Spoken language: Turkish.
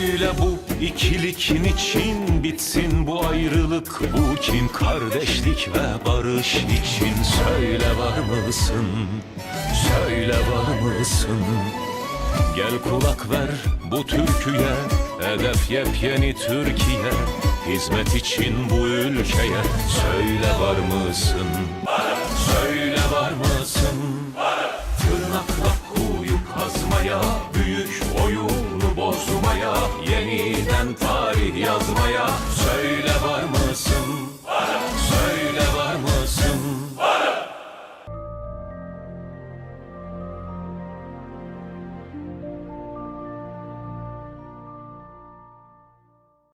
Söyle bu ikilikin için bitsin bu ayrılık bu kin Kardeşlik ve barış için söyle var mısın? Söyle var mısın? Gel kulak ver bu türküye Hedef yepyeni Türkiye Hizmet için bu ülkeye Söyle var mısın? Söyle var mısın? Tırnakla kuyu kazmaya Büyük Yeniden tarih yazmaya Söyle